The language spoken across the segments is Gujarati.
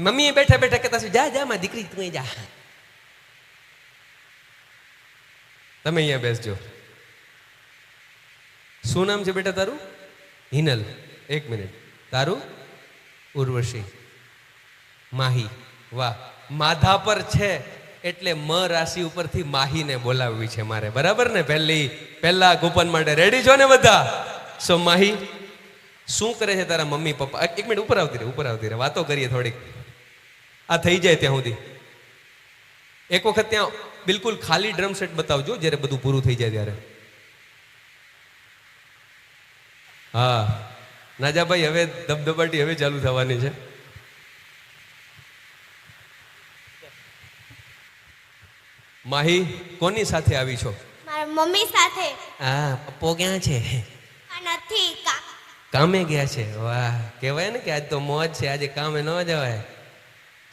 મમ્મીએ બેઠા બેઠા કહેતા જા જા માં દીકરી, તું જા. તમે અહીંયા બેસજો. શું નામ છે બેટા તારું? હિનલ. એક મિનિટ. તારું? ઉર્વશી. માહી. વાહ. માધા પર છે. એટલે મ રાશિ ઉપરથી માહીને બોલાવવી છે મારે. બરાબર ને? પહેલી, પહેલા કૂપન માટે રેડી છો ને બધા? સો માહી, શું કરે છે તારા મમ્મી, પપ્પા? એક મિનિટ, ઉપર આવતી રહે, ઉપર આવતી રહે. વાતો કરીએ થોડીક. આ થઈ જાય ત્યાં સુધી. એક વખત ત્યાં બિલકુલ ખાલી ડ્રમ સેટ બતાવજો જ્યારે બધું પૂરું થઈ જાય ત્યારે. હા. નાજાભાઈ હવે ધબધબાટી હવે ચાલુ થવાની છે. માહી કોની સાથે આવી છો? મારા મમ્મી સાથે. હા પપ્પો ક્યાં છે? નથી કામે ગયા છે? વાહ કહેવાય ને કે આજ તો મોજ છે આજે કામે ન જવાય.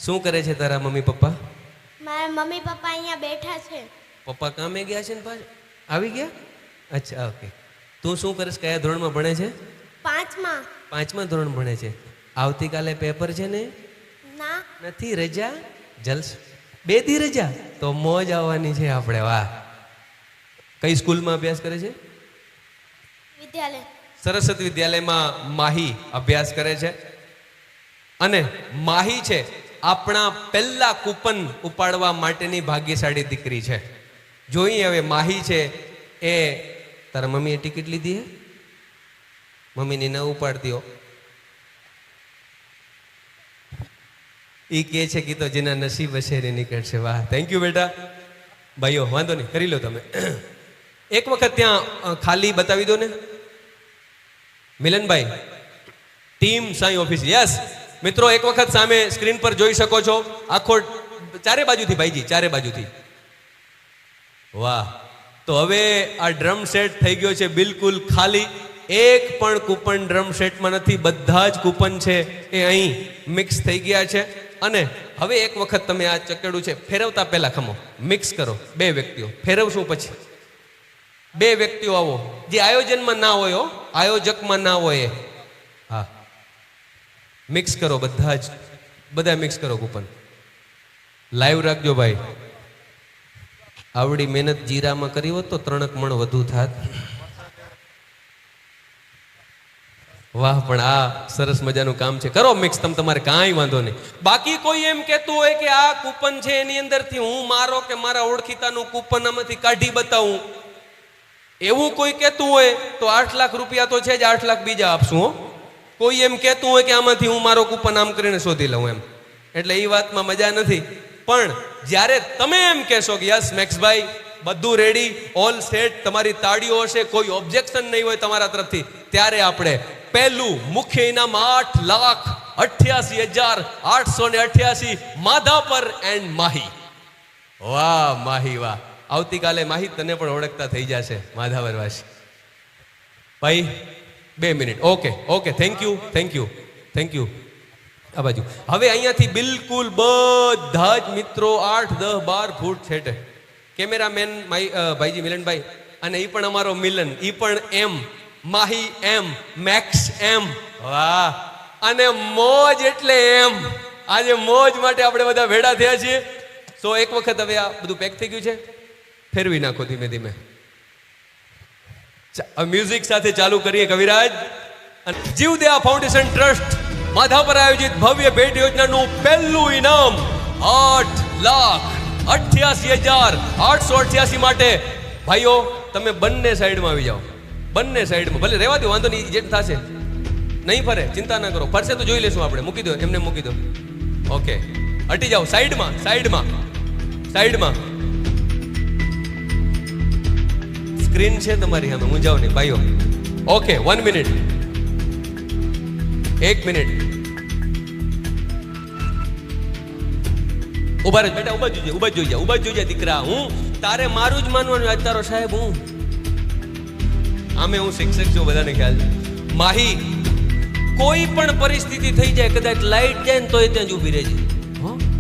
શું કરે છે તારા મમ્મી પપ્પા? મારા મમ્મી પપ્પા અહીંયા બેઠા છે. પપ્પા કામે ગયા છે ને પાછા? આવી ગયા? અચ્છા ઓકે તું શું કરીશ? કયા ધોરણમાં ભણે છે? પાંચમાં. પાંચમા ધોરણ ભણે છે. આવતીકાલે પેપર છે ને? ના. નથી રજા? જલસ. બે દી રજા? તો મોજ આવવાની છે આપણે વાહ. કઈ સ્કૂલમાં અભ્યાસ કરે છે? વિદ્યાલય. સરસ્વતી વિદ્યાલયમાં માહી અભ્યાસ કરે છે. અને માહી છે આપણા પહેલા કૂપન ઉપાડવા માટેની ભાગ્યશાળી દીકરી છે. જોઈએ હવે માહી છે, એ, તારા મમ્મીએ ટિકિટ લીધી હે? મમ્મીની ન ઉપાડ હો એ કે છે કે તો જેના નસીબ હશે એને નીકળશે. વાહ થેન્ક યુ બેટા. ભાઈઓ, વાંધો નહીં, કરી લો તમે. એક વખત ત્યાં ખાલી બતાવી દો ને. Milanbhai, team Sai office. Yes. મિત્રો, એક વખત સામે સ્ક્રીન પર જોઈ શકો છો, આખો ચારે બાજુથી ભાઈજી, ચારે બાજુથી. વાહ. તો હવે આ ડ્રમ સેટ થઈ ગયો છે બિલકુલ ખાલી. એક પણ કૂપન ડ્રમ સેટમાં નથી, બધા જ કૂપન છે એ અહીં મિક્સ થઈ ગયા છે. અને હવે એક વખત તમે આ ચકેડું છે, ફેરવતા પહેલા ખમો. મિક્સ કરો, બે વ્યક્તિઓ. ફેરવશું પછી. બે વ્યક્તિઓ આવો. જે આયોજનમાં ના હોય આયોજકમાં ના હોય હા. મિક્સ કરો બધા જ. બધા મિક્સ કરો કૂપન. લાઈવ રાખજો ભાઈ. આવડી મહેનત જીરામાં કરી હોત તો ત્રણક મણ વધુ થાત. વાહ, પણ આ સરસ મજાનું કામ છે. કરો મિક્સ તમ તમારે કાંઈ વાંધો નહીં. બાકી કોઈ એમ કહેતું હોય કે આ કૂપન છે એની અંદરથી હું મારો કે મારા ઓળખીતાનું કૂપન આમાંથી કાઢી બતાવું. એવું કોઈ કહેતું હોય તો આઠ લાખ રૂપિયા તો છે જ, આઠ લાખ બીજા આપશું, હો. કોઈ એમ કહેતું હોય કે આમાંથી હું મારો કૂપન આમ કરીને શોધી લઉં એમ. એટલે એ વાતમાં મજા નથી. પણ જ્યારે તમે એમ કહેશો કે યસ, મેક્સભાઈ, બધું રેડી ઓલ સેટ તમારી તાળીઓ હશે, કોઈ ઓબ્જેક્શન નહીં હોય તમારા તરફથી, ત્યારે આપણે પહેલું મુખ્ય ઇનામ આઠ લાખ અઠ્યાસી હજાર આઠસો ને અઠ્યાસી માધાપર એન્ડ માહી. વાહ માહી, વાહ. આવતીકાલે માહી તને પણ ઓળખતા થઈ જશે માધાવરવાસી ભાઈ બે minute. Okay okay thank you thank you thank you આ બાજુ. હવે અહીંયાથી બિલકુલ બધા જ મિત્રો આઠ, દસ, બાર ફૂટ છેટે. કેમેરામેન માઈ ભાઈજી મિલનભાઈ અને એ પણ અમારો મિલન. એ પણ એમ, માહી એમ, મેક્સ એમ. વાહ. અને મોજ એટલે એમ. આજે મોજ માટે આપણે બધા ભેડા થયા છીએ. સો એક વખત હવે આ બધું પેક થઈ ગયું છે. ફેરવી નાખો ધીમે ધીમે. મ્યુઝિક સાથે ચાલુ કરીએ, કવિરાજ. જીવદયા ફાઉન્ડેશન ટ્રસ્ટ માધા પર આયોજિત ભવ્ય ભેટ યોજનાનું પહેલું ઇનામ આઠ લાખ અઠ્યાસી હજાર આઠસો અઠ્યાસી માટે. ભાઈઓ, તમે બંને સાઈડમાં આવી જાઓ. બંને સાઈડમાં ભલે રહેવા દો, વાંધો નહીં જેમ થશે. નહીં ફરે, ચિંતા ના કરો. ફરશે તો જોઈ લેશું આપણે. મૂકી દો, એમને મૂકી દો. ઓકે હટી જાઓ સાઈડમાં સાઈડમાં સાઈડમાં સ્ક્રીન છે તમારી સામે હું ભાઈઓ. ઓકે વન મિનિટ એક મિનિટ ઊભા રહે, બેટા, ઊભા જોજે, ઊભા જોઈ ઊભા જોઈ જા દીકરા. હું તારે મારું જ માનવાનું આજ તારો સાહેબ, હું. આમે હું શિક્ષક છું, બધાને ખ્યાલ માહી, કોઈ પણ પરિસ્થિતિ થઈ જાય, કદાચ લાઈટ જાય ને તોય ત્યાં જ ઊભી રહેજે?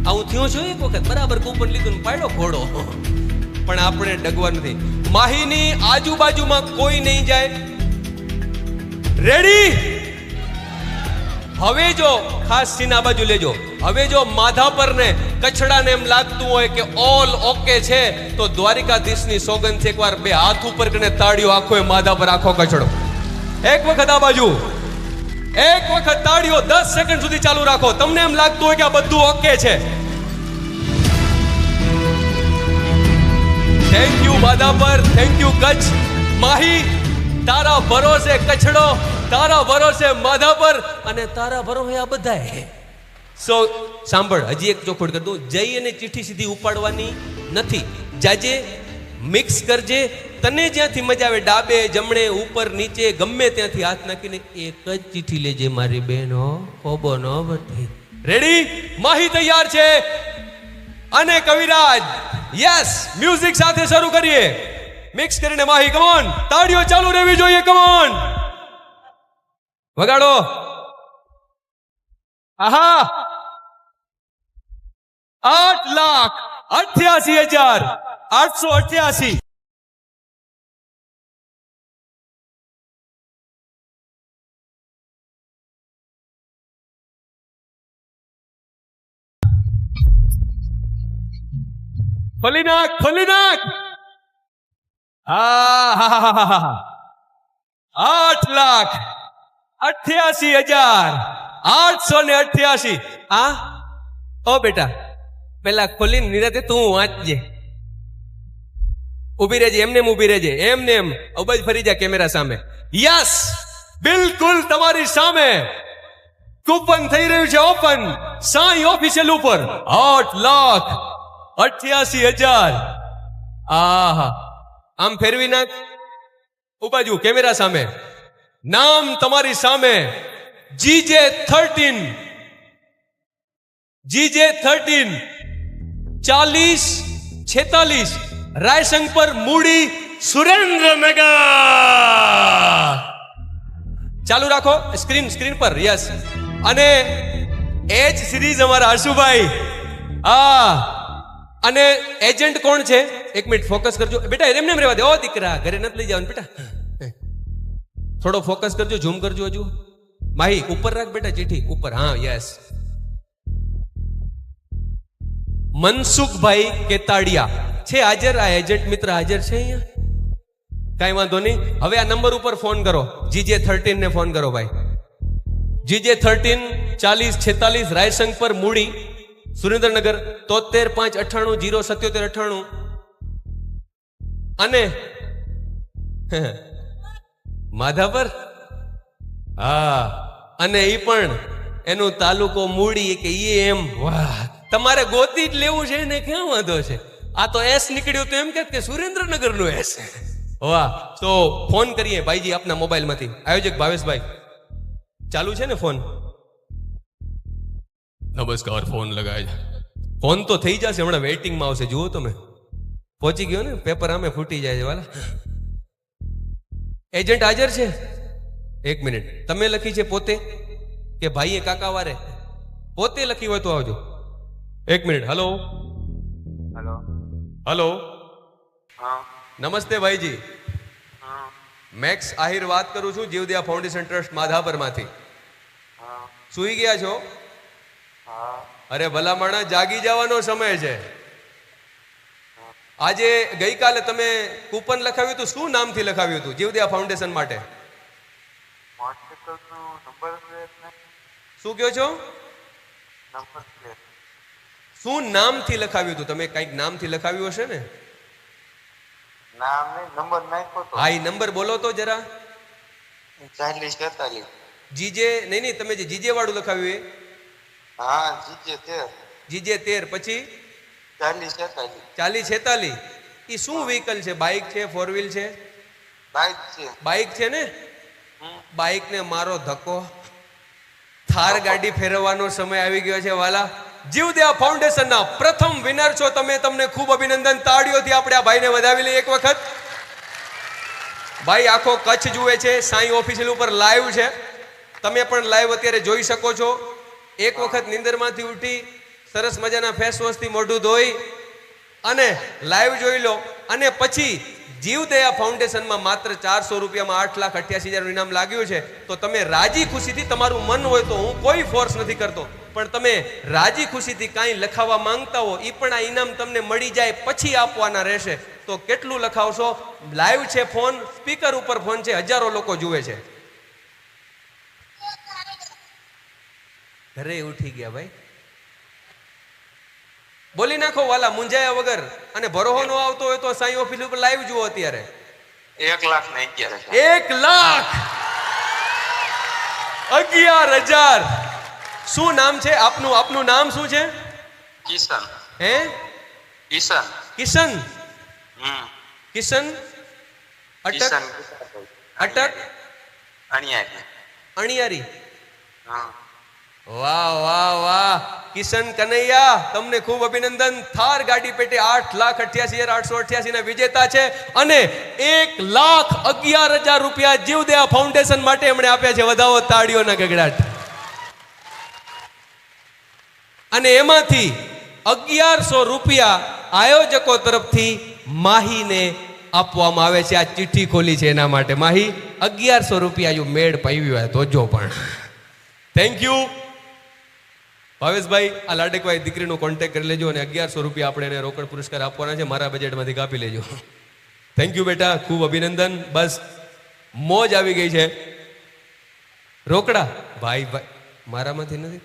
આવું થયું છું એક વખત? બરાબર કૂપન લીધું ને પાડ્યો ઘોડો. પણ આપણે ડગવા નથી. માહીની આજુબાજુમાં કોઈ નહીં જાય. રેડી હવે જો ખાસ સીન બાજુ લેજો. હવે જો માધાપર ને કચડાને એમ લાગતું હોય કે ઓલ ઓકે છે, તો દ્વારિકાધીશની સોગંદ એકવાર બે હાથ ઉપર કરીને તાળીઓ આખો એ માધાપર, આખો કચડો એક વખત આ બાજુ. એક વખત તાળીઓ દસ સેકન્ડ સુધી ચાલુ રાખો. તમને એમ લાગતું હોય કે આ બધું ઓકે છે. Thank you Madhapar thank you Kutch Mahi, તારા ભરોસે કચ્છડો, તારા ભરોસે માધાપર અને તારા ભરોસે આ બધા સો સાંભળ, હજી એક ચોખવટ કરી દઉં. જઈ અને ચીઠી સીધી ઉપાડવાની નથી. જાજે મિક્સ કરજે. તને જ્યાંથી મજા આવે, ડાબે, જમણે, ઉપર, નીચે, ગમે ત્યાંથી હાથ નાખીને એક જ ચીઠી લેજે, મારી બહેનો, ખોબો નો બધી રેડી માહી તૈયાર છે. અને કવિરાજ. યસ મ્યુઝિક સાથે શરૂ કરીએ. મિક્સ કરીને માહી કમોન તાળીઓ ચાલુ રહેવી જોઈએ કમોન વગાડો. આહા. આઠ લાખ અઠ્યાસી હજાર આઠસો અઠ્યાસી. ખોલી નાખ ખોલી નાખ આહાહાહાહા. આઠ લાખ અઠ્યાસી હજાર આઠસો ને અઠ્યાસી આ ઓ બેટા પેલા ખોલીને નિરાતે તું વાંચજે ઊભી રહેજે એમને એમ ઊભી રહેજે એમને એમ અબજ ફરી જા કેમેરા સામે યસ બિલકુલ તમારી સામે કૂપન થઈ રહ્યું છે ઓપન સાઈ ઓફિશિયલ ઉપર આઠ લાખ અઠ્યાસી હજાર. આહા. આમ ફેરવી નાખ. ઉપાજુ કેમેરા સામે. નામ તમારી સામે. જીજે થર્ટીન જીજે થર્ટીન ચાલીસ, છેતાલીસ. રાયસંગ પર મૂડી સુરેન્દ્રનગર ચાલુ રાખો. સ્ક્રીન સ્ક્રીન પર. યસ અને એજ સિરીઝ અમારા હર્ષુભાઈ. આ અને એજન્ટ કોણ છે? એક મિનિટ ફોકસ કરજો. બેટા એમને એમ રહેવા દે. ઓ દીકરા ઘરે નથી લઈ જવાનું બેટા. થોડો ફોકસ કરજો ઝૂમ કરજો હજુ. માહી ઉપર રાખ બેટા ચીઠી ઉપર. હા યસ. મનસુખભાઈ કેતાડિયા. છે હાજર? આ એજન્ટ મિત્ર હાજર છે અહીંયા? કાંઈ વાંધો નહીં. હવે આ નંબર ઉપર ફોન કરો. જીજે થર્ટીન ને ફોન કરો ભાઈ. જીજે થર્ટીન ચાલીસ છેતાલીસ રાયસંગ પર મૂડી. સુરેન્દ્રનગર તોતેર પાંચ અઠ્ઠાણું જીરો સત્યોતેર અઠાણું અને માધાપર? હા, અને એ પણ એનું તાલુકો મૂડી કે ઈ એમ. વાહ, તમારે ગોતી જ લેવું છે ને ક્યાં વાંધો છે? આ તો એસ નીકળ્યું તો એમ કે કે સુરેન્દ્રનગરનું એસ. વાહ, તો ફોન કરીએ ભાઈજી આપના મોબાઈલમાંથી. આયોજક ભાવેશભાઈ. ચાલુ છે ને ફોન? નમસ્કાર ફોન લગાય. છે ફોન તો થઈ જશે હમણાં વેઇટિંગમાં આવશે. જુઓ તમે. પહોંચી ગયો ને પેપર આમે ફૂટી જાય છે વાલા. એજન્ટ હાજર છે? એક મિનિટ. તમે લખી છે પોતે? કે ભાઈએ કાકા વારે? પોતે લખી હોય તો આવજો. એક મિનિટ. હલો? હલો. હલો? હા. નમસ્તે ભાઈજી. મેક્સ આહિર વાત કરું છું જીવદયા ફાઉન્ડેશન ટ્રસ્ટ માધાપરમાંથી. સુઈ ગયા છો? અરે ભલા માણસ જાગી જવાનો સમય છે. આજે ગઈકાલે તમે કૂપન લખાવ્યું હતું શું નામથી લખાવ્યું હતું જીવદયા ફાઉન્ડેશન માટે? શું કહો છો? શું નામથી લખાવ્યું હતું? તમે કંઈક નામથી લખાવ્યું હશે ને? નામ નહીં નંબર નાખ્યો તો હા એ નંબર બોલો તો જરા. ચાલીસ જીજે નહીં નહીં તમે જે જીજે વાળું લખાવ્યું એ? હા જીજે તેર. જીજે તેર પછી? ચાલીસ તેતાલીસ ચાલીસ છેતાલીસ. એ શું વ્હીકલ છે? બાઇક છે ફોર વ્હીલ છે? બાઈક છે. બાઇક છે ને? બાઇક ને મારો ધક્કો. થાર ગાડી ફેરવવાનો સમય આવી ગયો છે વાલા. જીવદયા ફાઉન્ડેશનના પ્રથમ વિનર છો તમે. તમને ખૂબ અભિનંદન. તાળીઓથી આપણે આ ભાઈને વધાવી લઈએ એક વખત. ભાઈ આખો કચ્છ જુએ છે. સાંઈ ઓફિસિયલ ઉપર લાઈવ છે. તમે પણ લાઈવ અત્યારે જોઈ શકો છો. એક વખત નિંદરમાંથી ઉઠી સરસ મજાના ફેસ વોશથી મોઢું ધોઈ અને લાઈવ જોઈ લો. અને પછી જીવદયા ફાઉન્ડેશનમાં માત્ર ચારસો રૂપિયામાં આઠ લાખ અઠ્યાસી હજારનું ઇનામ લાગ્યું છે. તો તમે રાજી ખુશીથી તમારું મન હોય તો હું કોઈ ફોર્સ નથી કરતો. પણ તમે રાજી ખુશીથી કાંઈ લખાવવા માંગતા હો એ પણ આ ઇનામ તમને મળી જાય પછી આપવાના રહેશે. તો કેટલું લખાવશો? લાઈવ છે ફોન સ્પીકર ઉપર ફોન છે, હજારો લોકો જુએ છે. ઘરે ઉઠી ગયા ભાઈ. બોલી નાખો વાલા મુંજાયા વગર. અને ભરોહો નો આવતો હોય તો સાઈ ઓફિસ ઉપર લાઈવ જુઓ અત્યારે. એક લાખ ને અગિયાર એક લાખ! અગિયાર હજાર! શું નામ છે આપનું? આપનું નામ શું છે? કિશન. હે? કિશન. કિશન? કિશન? અટક? અટક? અણિયારી. અણિયારી. હા. વાહ વાહ વાહ. કિશન કનૈયા, તમને ખૂબ અભિનંદન. થાર ગાડી પેટે આઠ લાખ અઠ્યાસી હજાર આઠસો અઠ્યાસી ના વિજેતા છે અને એક લાખ અગિયાર હજાર રૂપિયા જીવદયા ફાઉન્ડેશન માટે એમણે આપ્યા છે વધાવો તાળીઓના ગગડાટ. અને એમાંથી અગિયારસો રૂપિયા આયોજકો તરફથી માહીને આપવામાં આવે છે. આ ચિઠ્ઠી ખોલી છે એના માટે. માહી, અગિયારસો રૂપિયા જો મેળ પાવ્યું હોય તો જો પણ. થેન્ક યુ ભાવેશભાઈ, આ લાડકભાઈ દીકરીનો કોન્ટેક્ટ કરી લેજો અને અગિયારસો રૂપિયા આપણે એને રોકડ પુરસ્કાર આપવાના છે. મારા બજેટમાંથી કાપી લેજો. થેન્ક યુ બેટા, ખૂબ અભિનંદન. બસ, મોજ આવી ગઈ છે. રોકડા? ભાઈ ભાઈ, મારામાંથી નથી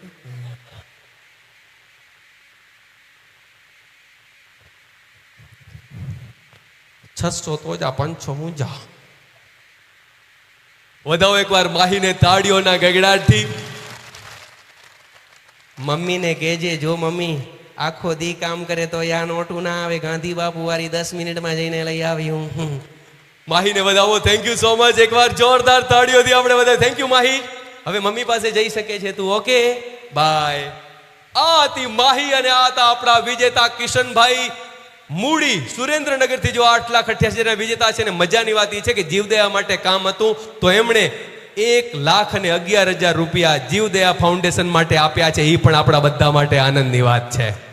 છસો તો જા, પાંચસો હું જા. વધાવો એકવાર માહીને તાળીઓના ગગડાટથી મમ્મીને કહેજે, જો મમ્મી, આખો દી કામ કરે તો યા નોટું ના આવે, ગાંધી બાપુ વાળી દસ મિનિટમાં જઈને લઈ આવી હું. માહીને વધાવો. થેન્ક યુ સો મચ એકવાર જોરદાર તાળીઓથી આપણે બધા થેન્ક યુ માહી. હવે મમ્મી પાસે જઈ શકે છે તું ઓકે બાય આ હતી માહી અને આ હતા આપણા વિજેતા કિશનભાઈ મૂડી. સુરેન્દ્રનગરથી જો આઠ લાખ અઠ્યાસી વિજેતા છે ને મજાની વાત એ છે કે જીવદયા માટે કામ હતું. તો એમણે એક લાખ અને અગિયાર હજાર રૂપિયા જીવદયા ફાઉન્ડેશન માટે આપ્યા છે. એ પણ આપણા બધા માટે આનંદની વાત છે.